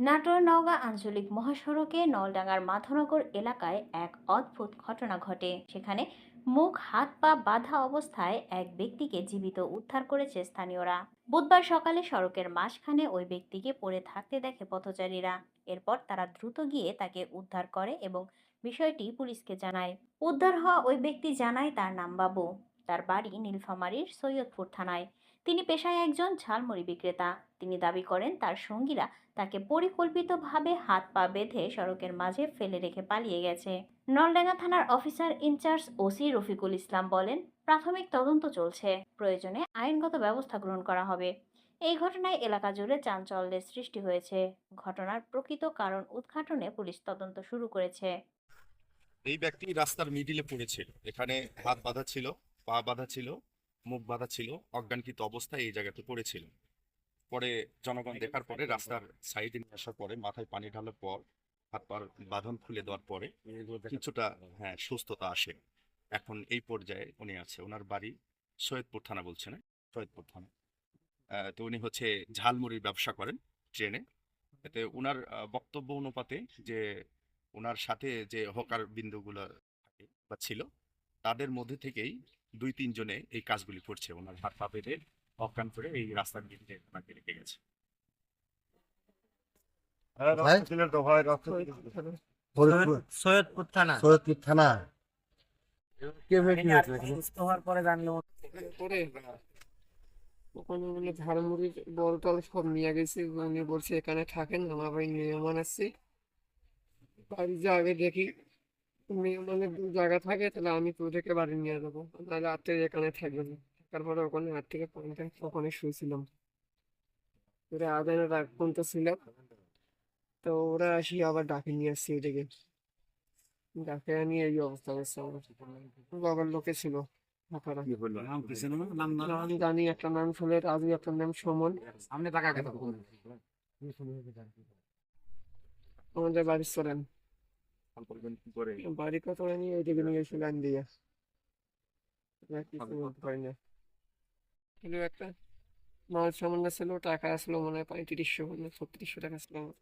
নাটোর নওগাঁ আঞ্চলিক মহাসড়কে নলডাঙ্গার মাধনগর এলাকায় এক অদ্ভুত ঘটনা ঘটে। সেখানে মুখ, হাত, পা বাঁধা অবস্থায় এক ব্যক্তিকে জীবিত উদ্ধার করেছে স্থানীয়রা। বুধবার সকালে সড়কের মাঝখানে ওই ব্যক্তিকে পড়ে থাকতে দেখে পথচারীরা। এরপর তারা দ্রুত গিয়ে তাকে উদ্ধার করে এবং বিষয়টি পুলিশকে জানায়। উদ্ধার হওয়া ওই ব্যক্তি জানায় তার নাম বাবু। তার বাড়ি নীলফামারীর সৈয়দপুর থানায়। তিনি পেশায় একজন ঝালমুড়ি বিক্রেতা। তিনি দাবি করেন, তার সঙ্গীরা তাকে পরিকল্পিতভাবে হাত পা বেঁধে সড়কের মাঝে ফেলে রেখে পালিয়ে গেছে। নলডাঙ্গা থানার officer in charge OC Rafiqul Islam বলেন, প্রাথমিক তদন্ত চলছে। প্রয়োজনে আইনগত ব্যবস্থা গ্রহণ করা হবে। এই ঘটনায় এলাকা জুড়ে চাঞ্চল্যের সৃষ্টি হয়েছে। ঘটনার প্রকৃত কারণ উদ্ঘাটনে পুলিশ তদন্ত শুরু করেছে। এই ব্যক্তি রাস্তার মিডিলে পড়েছিল। এখানে হাত বাঁধা ছিল। পা বাঁধা ছিল মুখ বাঁধা ছিল অজ্ঞানকৃত অবস্থায় এই জায়গাতে পড়েছিল। পরে জনগণ দেখার পরে রাস্তার সাইডে নিয়ে আসার পরে মাথায় পানি ঢালার পর হাত পার বাঁধন খুলে দেওয়ার পরে কিছুটা হ্যাঁ। সুস্থতা আসে। এখন এই পর্যায়ে উনি আছে। ওনার বাড়ি সৈয়দপুর থানা বলছে না সৈয়দপুর থানা। তো উনি হচ্ছে ঝালমুড়ির ব্যবসা করেন ট্রেনে। এতে ওনার বক্তব্য অনুপাতে যে ওনার সাথে যে হকার বিন্দুগুলো থাকে বা ছিল তাদের মধ্যে থেকেই দুই তিনজনে এই কাজগুলি করছে। ওনার হাত পা বেঁধে অজ্ঞান করে এই রাস্তার দিকে ওনাকে রেখে গেছে। সৈয়দপুর থানা। সৈয়দপুর থানা। পরে জানলো করে ওখানে মানে ঝালমুড়ি বল টল সব নিয়ে গেছে। উনি বলছে এখানে থাকেন আমার বাড়ি মেহমান আসছে বাড়ি যে আগে দেখি মেহমানের দু জায়গা থাকে তাহলে আমি তোদেরকে বাড়ি নিয়ে যাব। নাহলে রাত্রে এখানে থাকবে না। থাকার পরে ওখানে রাত থেকে পনেরোটা ওখানে শুয়েছিলাম। ওরা আদানের রাগ পর্যন্ত ছিলাম তো ওরা আসি আবার ডাকে নিয়ে আসছে এদিকে। ডাকে নিয়ে এই অবস্থা করছে আমার। বাবার লোকে ছিল? নাম জানি একটা নাম ছিল রাজু একটা নাম সুমন। সামনে টাকা আমাদের বাড়ি চলেন কি করে? বাড়ি কত নিয়ে এদিকে নিয়ে এসে লাইন দিয়ে। কিছু বলতে পারি না কিন্তু একটা মাল সামান্য ছিল টাকা আসলো মনে হয় পঁয়ত্রিশশো মানে ছত্রিশশো টাকা ছিল। আমার।